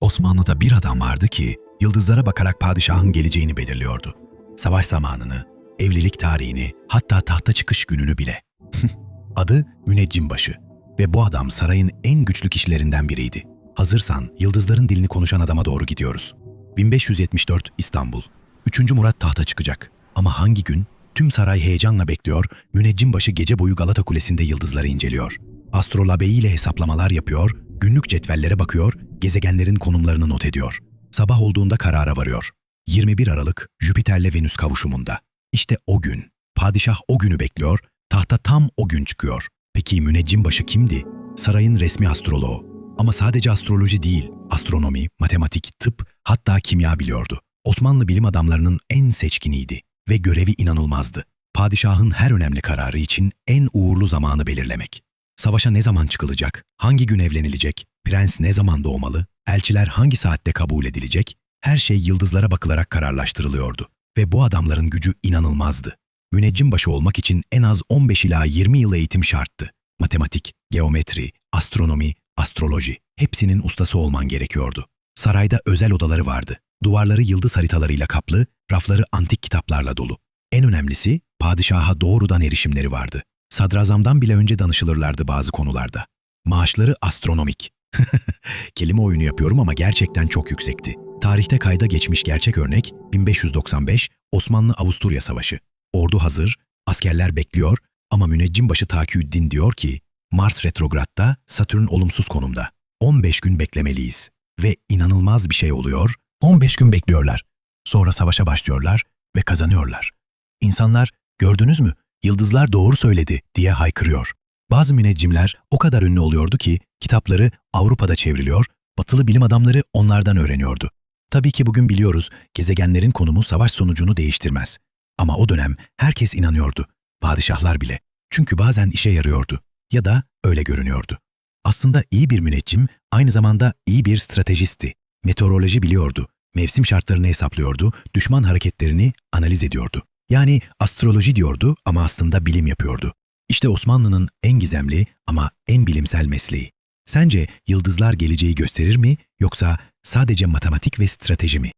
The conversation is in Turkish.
Osmanlı'da bir adam vardı ki yıldızlara bakarak padişahın geleceğini belirliyordu. Savaş zamanını, evlilik tarihini, hatta tahta çıkış gününü bile. Adı Müneccimbaşı ve bu adam sarayın en güçlü kişilerinden biriydi. Hazırsan yıldızların dilini konuşan adama doğru gidiyoruz. 1574 İstanbul. 3. Murat tahta çıkacak. Ama hangi gün? Tüm saray heyecanla bekliyor, Müneccimbaşı gece boyu Galata Kulesi'nde yıldızları inceliyor. Astrolabeyi ile hesaplamalar yapıyor, günlük cetvellere bakıyor, gezegenlerin konumlarını not ediyor. Sabah olduğunda karara varıyor. 21 Aralık Jüpiter'le Venüs kavuşumunda. İşte o gün. Padişah o günü bekliyor, tahta tam o gün çıkıyor. Peki müneccimbaşı kimdi? Sarayın resmi astroloğu. Ama sadece astroloji değil, astronomi, matematik, tıp, hatta kimya biliyordu. Osmanlı bilim adamlarının en seçkiniydi ve görevi inanılmazdı. Padişahın her önemli kararı için en uğurlu zamanı belirlemek. Savaşa ne zaman çıkılacak, hangi gün evlenilecek, prens ne zaman doğmalı, elçiler hangi saatte kabul edilecek, her şey yıldızlara bakılarak kararlaştırılıyordu. Ve bu adamların gücü inanılmazdı. Müneccimbaşı olmak için en az 15 ila 20 yıl eğitim şarttı. Matematik, geometri, astronomi, astroloji hepsinin ustası olman gerekiyordu. Sarayda özel odaları vardı. Duvarları yıldız haritalarıyla kaplı, rafları antik kitaplarla dolu. En önemlisi padişaha doğrudan erişimleri vardı. Sadrazamdan bile önce danışılırlardı bazı konularda. Maaşları astronomik. Kelime oyunu yapıyorum ama gerçekten çok yüksekti. Tarihte kayda geçmiş gerçek örnek 1595 Osmanlı-Avusturya Savaşı. Ordu hazır, askerler bekliyor ama müneccimbaşı Takiyüddin diyor ki Mars retrogratta, Satürn olumsuz konumda. 15 gün beklemeliyiz. Ve inanılmaz bir şey oluyor. 15 gün bekliyorlar. Sonra savaşa başlıyorlar ve kazanıyorlar. İnsanlar, gördünüz mü, yıldızlar doğru söyledi diye haykırıyor. Bazı müneccimler o kadar ünlü oluyordu ki kitapları Avrupa'da çevriliyor, batılı bilim adamları onlardan öğreniyordu. Tabii ki bugün biliyoruz gezegenlerin konumu savaş sonucunu değiştirmez. Ama o dönem herkes inanıyordu. Padişahlar bile. Çünkü bazen işe yarıyordu. Ya da öyle görünüyordu. Aslında iyi bir müneccim aynı zamanda iyi bir stratejisti. Meteoroloji biliyordu. Mevsim şartlarını hesaplıyordu, düşman hareketlerini analiz ediyordu. Yani astroloji diyordu ama aslında bilim yapıyordu. İşte Osmanlı'nın en gizemli ama en bilimsel mesleği. Sence yıldızlar geleceği gösterir mi yoksa sadece matematik ve strateji mi?